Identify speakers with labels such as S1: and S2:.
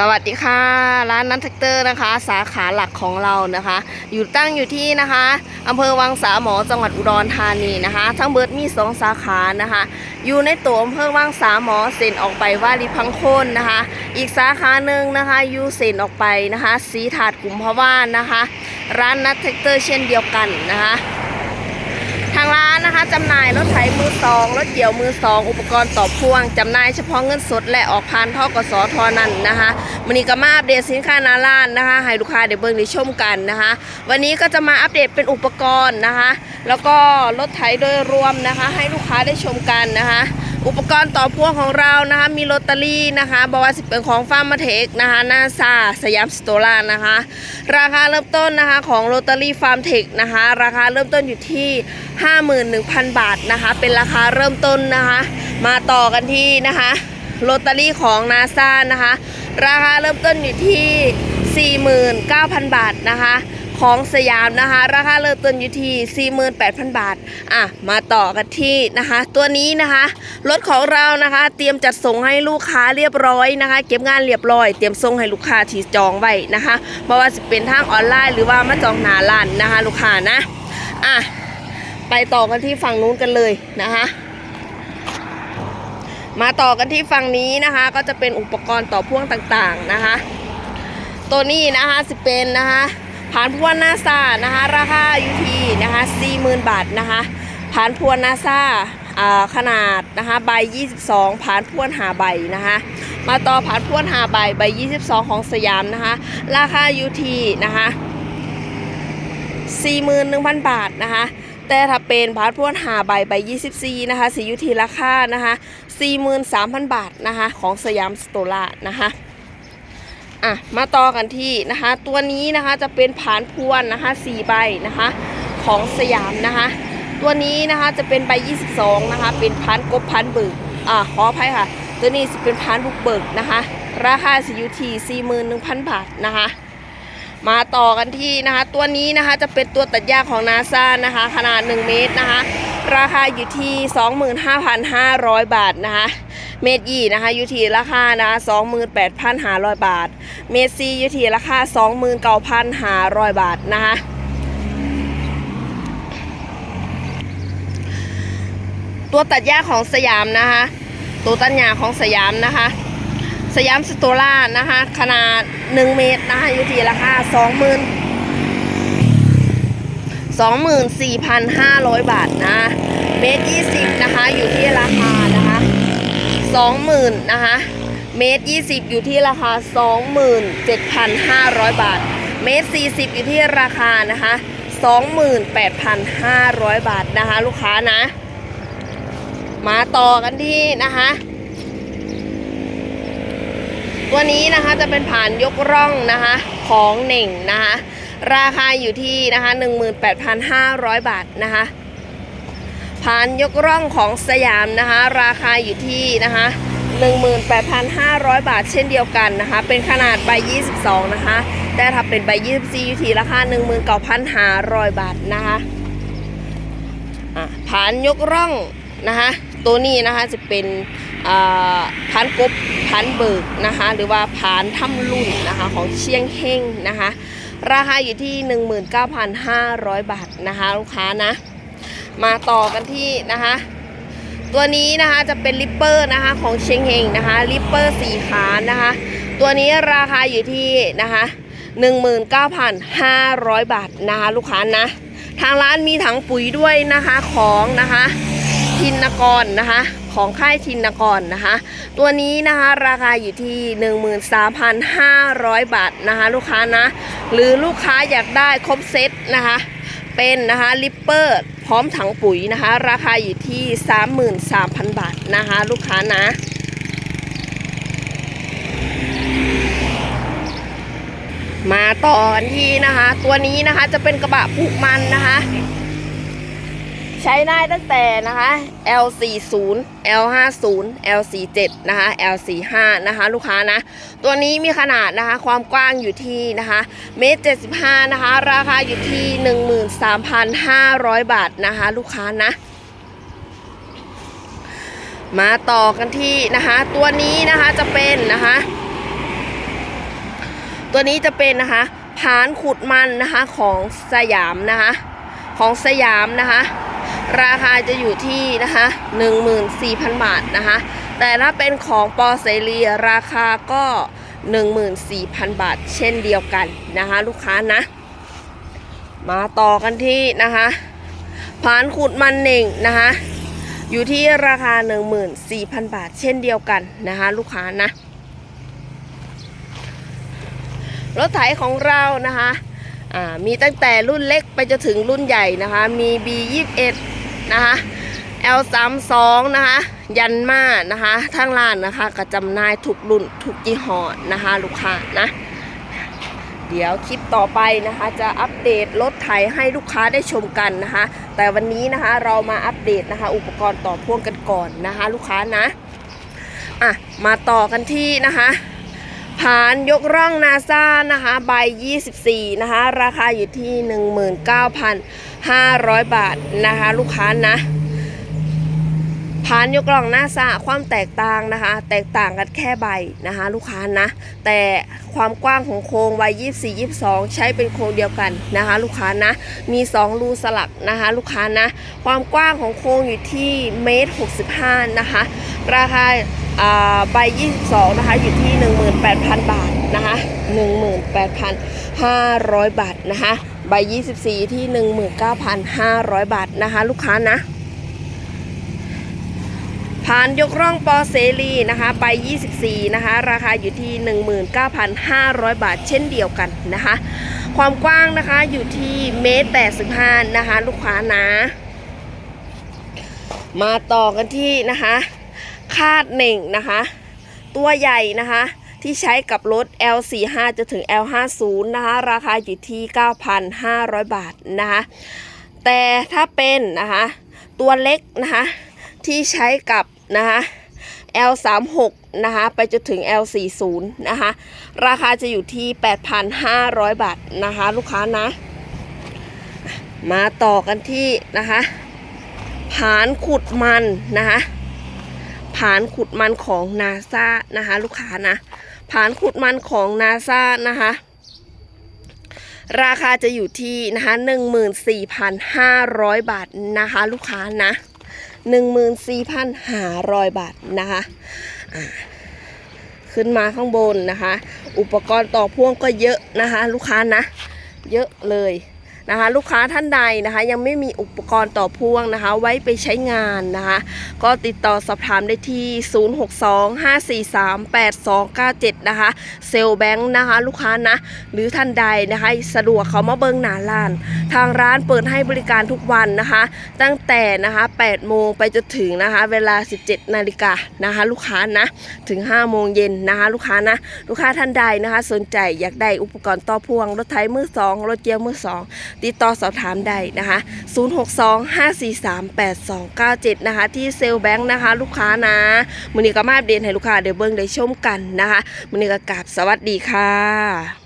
S1: สวัสดีค่ะ ร้านนัทแท็กเตอร์นะคะ สาขาหลักของเรานะคะ อยู่ตั้งอยู่ที่นะคะอำเภอวังสาหมอจังหวัดอุดรธานีนะคะ ทั้งเบิร์ดมีสองสาขานะคะ อยู่ในตัวอำเภอวังสาหมอเซ็นออกไปว่าริพังโคนนะคะ อีกสาขาหนึ่งนะคะอยู่เซ็นออกไปนะคะ สีถาดกลุ่มพะว่านนะคะ ร้านนัทแท็กเตอร์เช่นเดียวกันนะคะ ทางร้านนะคะจำหน่ายรถไถมือสองรถเกี่ยวมือสองอุปกรณ์ต่อพ่วงจำหน่ายเฉพาะเงินสดและออกผ่านท่อกสทอนั่นนะคะวันนี้ก็มาอัปเดตสินค้านาล้านนะคะ ให้ลูกค้าเดี๋ยวเบิ่งได้ชมกันนะคะ วันนี้ก็จะมาอัปเดตเป็นอุปกรณ์นะคะ แล้วก็รถไถโดยรวมนะคะ ให้ลูกค้าได้ชมกันนะคะ อุปกรณ์ต่อพ่วงของเรานะคะ มีลอตเตอรี่นะคะบอกว่าสิเป็นของฟาร์มเทคนะคะนาซาสยามสโตล่านะคะ ราคาเริ่มต้นนะคะของลอตเตอรี่ฟาร์มเทคนะคะ ราคาเริ่มต้นอยู่ที่ 51,000 บาทนะคะ เป็นราคาเริ่มต้นนะคะ มาต่อกันที่นะคะลอตเตอรี่ของนาซานะคะ ราคาเริ่มต้นอยู่ที่ 49,000 บาทนะคะ ของสยามนะคะ ราคาเริ่มต้นอยู่ที่ 48,000 บาท อะ มาต่อกันที่นะคะ ตัวนี้นะคะ รถของเรานะคะ เตรียมจัดส่งให้ลูกค้าเรียบร้อยนะคะ เก็บงานเรียบร้อย เตรียมส่งให้ลูกค้าที่จองไว้นะคะไม่ว่าจะเป็นทางออนไลน์หรือว่ามาจองหนาร้านนะคะ ลูกค้านะ อะ ไปต่อกันที่ฝั่งนู้นกันเลยนะคะมาต่อกันที่ฝั่งนี้นะคะก็จะเป็นอุปกรณ์ต่อพ่วงต่างๆนะคะ ตัวนี้นะคะสิเป็นนะคะ ผ่านพวนนาซานะคะ ราคาอยู่ที่นะคะ40,000 บาทนะคะผ่านพวนนาซาขนาดนะคะใบ 22ผ่านพวนหาใบนะคะ มาต่อผ่านพวนหาใบใบ 22 ของสยามนะคะ ราคาอยู่ที่นะคะ41,000 บาทนะคะแต่ถ้าเป็นพาร์ทพวนหาใบใบ 24 นะคะสีอยู่ที่ราคานะคะ 43,000 บาทนะคะ ของสยามสโตล่านะคะ อะมาต่อกันที่นะคะ ตัวนี้นะคะจะเป็นผานพวนนะคะ4ใบนะคะของสยามนะคะ ตัวนี้นะคะจะเป็นใบ 22 นะคะ เป็นพันกบพันเบิกอ่าขออภัยค่ะ ตัวนี้จะเป็นพันบุกเบิกนะคะ ราคาสิอยู่ที่41,000บาทนะคะ มาต่อกันที่นะคะ ตัวนี้นะคะจะเป็นตัวตัดหญ้าของนาซานะคะ ขนาด 1 เมตรนะคะ ราคาอยู่ที่ 25,500 บาทนะคะ เมตรยี่นะคะอยู่ที่ราคานะ28,500บาท เมตรซีอยู่ที่ราคา29,500บาทนะคะตัวตัดหญ้าของสยามนะคะ ตัวตัดหญ้าของสยามนะคะ สยามสโตล่านะคะ ขนาด 1 เมตรนะคะอยู่ที่ราคา20,000 24,500 บาทนะ เมตร 20 นะคะอยู่ที่ราคานะคะ 20,000นะคะ เมตร 20 อยู่ที่ราคา 27,500 บาท เมตร 40 อยู่ที่ราคานะคะ 28,500 บาทนะคะ ลูกค้านะ มาต่อกันที่นะคะตัวนี้นะคะจะเป็นผ่านยกร่องนะคะของเหน่งนะคะ ราคาอยู่ที่นะคะ 18,500 บาทนะคะ ผานยกร่องของสยามนะคะ ราคาอยู่ที่นะคะ18,500 บาทเช่นเดียวกันนะคะ เป็นขนาดใบ 22 นะคะ แต่ถ้าเป็นใบ 24อยู่ที่ราคา19,500 บาทนะคะผานยกร่องนะคะ ตัวนี้นะคะจะเป็นอ่านกบพันเบิกนะคะ หรือว่าผานถ้ำลุ่นนะคะของเชียงเฮงนะคะ ราคาอยู่ที่ 19,500 บาทนะคะลูกค้านะ มาต่อกันที่นะคะ ตัวนี้นะคะจะเป็นลิปเปอร์นะคะของเชียงเฮงนะคะลิปเปอร์สีขานะคะ ตัวนี้ราคาอยู่ที่นะคะ19,500 บาทนะคะลูกค้านะ ทางร้านมีถังปุ๋ยด้วยนะคะของนะคะทินกรนะคะของค่ายทินกรนะคะ ตัวนี้นะคะราคาอยู่ที่ 13,500 บาทนะคะลูกค้านะ หรือลูกค้าอยากได้ครบเซตนะคะ เป็นนะคะลิปเปอร์ พร้อมถังปุ๋ยนะคะ ราคาอยู่ที่ 33,000 บาทนะคะ ลูกค้านะมาต่อกันที่นะคะ ตัวนี้นะคะจะเป็นกระบะปลูกมันนะคะ ใช้ได้ตั้งแต่นะคะ L40 L50 L47 นะคะ L45 นะคะ ลูกค้านะ ตัวนี้มีขนาดนะคะ ความกว้างอยู่ที่นะคะเมตร75นะคะ ราคาอยู่ที่ 13,500 บาทนะคะ ลูกค้านะมาต่อกันที่นะคะ ตัวนี้นะคะจะเป็นนะคะ ตัวนี้จะเป็นนะคะผานขุดมันนะคะของสยามนะคะ ของสยามนะคะ ราคาจะอยู่ที่นะคะ14,000 บาทนะคะ แต่ถ้าเป็นของปอเสรีราคาก็ 14,000 บาท เช่นเดียวกันนะคะ ลูกค้านะ มาต่อกันที่นะคะผานขุดมันเน่งนะคะ อยู่ที่ราคา 14,000 บาท เช่นเดียวกันนะคะ ลูกค้านะรถไถของเรานะคะ มีตั้งแต่รุ่นเล็กไปจนถึงรุ่นใหญ่นะคะ มี B21 นะคะ L32 นะคะ ยันมานะคะทั้งร้านนะคะกระจำหน่ายทุกรุ่นทุกยี่ห้อนะคะ ลูกค้านะ เดี๋ยวคลิปต่อไปนะคะ จะอัปเดตรถไถให้ลูกค้าได้ชมกันนะคะ แต่วันนี้นะคะเรามาอัปเดตนะคะ อุปกรณ์ต่อพ่วงกันก่อนนะคะ ลูกค้านะอะมาต่อกันที่นะคะผานยกร่องนาซานะคะ ใบ 24 นะคะ ราคาอยู่ที่ 500 บาทนะคะ ลูกค้านะผานยกกล่องหน้าสะความแตกต่างนะคะ แตกต่างกันแค่ใบนะคะ ลูกค้านะ แต่ความกว้างของโครงวัย24 22 ใช้เป็นโครงเดียวกันนะคะ ลูกค้านะ มี 2 รูสลักนะคะ ลูกค้านะ ความกว้างของโครงอยู่ที่เมตร65 นะคะ ราคาอ่าใบ 22 นะคะ อยู่ที่ 18,000 บาทนะคะ 18,500 บาทนะคะ ใบ 24 ที่ 19,500 บาทนะคะ ลูกค้านะ ผ่านยกร่องปอเสรีนะคะไป24 นะคะ ราคาอยู่ที่ 19,500 บาทเช่นเดียวกันนะคะ ความกว้างนะคะอยู่ที่เมตร85นะคะ ลูกค้านะ มาต่อกันที่นะคะ คาดเหน่งนะคะ ตัวใหญ่นะคะ ที่ใช้กับรถ L45 จะถึง L50 นะคะ ราคาอยู่ที่ 9,500 บาทนะคะแต่ถ้าเป็นนะคะตัวเล็กนะคะที่ใช้กับนะคะ L36 นะคะไปจนถึง L40 นะคะราคาจะอยู่ที่ 8,500 บาทนะคะลูกค้านะ มาต่อกันที่นะคะผานขุดมันนะคะ ผานขุดมันของนาซานะคะ ลูกค้านะผานขุดมันของนาซานะคะ ราคาจะอยู่ที่นะคะ14,500บาทนะคะ ลูกค้านะ14,500บาทนะคะขึ้นมาข้างบนนะคะ อุปกรณ์ต่อพ่วงก็เยอะนะคะ ลูกค้านะ เยอะเลย นะคะ ลูกค้าท่านใดนะคะ ยังไม่มีอุปกรณ์ต่อพ่วงนะคะ ไว้ไปใช้งานนะคะ ก็ติดต่อสอบถามได้ที่ 0625438297 นะคะ เซลแบงค์นะคะ ลูกค้านะ หรือท่านใดนะคะสะดวกเขามาเบิงหนาร้าน ทางร้านเปิดให้บริการทุกวันนะคะ ตั้งแต่นะคะ8โมงไปจนถึงนะคะ เวลา 17นาฬิกานะคะ ลูกค้านะถึง 5 โมงเย็นนะคะ ลูกค้านะ ลูกค้าท่านใดนะคะ สนใจอยากได้อุปกรณ์ต่อพ่วงรถไถมือสองรถเกียวมือสองติดต่อสอบถามได้นะคะ 0625438297 นะคะ ที่เซลแบงค์นะคะ ลูกค้านะมือนี้ก็มาอัปเดตให้ลูกค้าเดี๋ยวเบิ้งได้ชมกันนะคะมือนี้ก็กราบสวัสดีค่ะ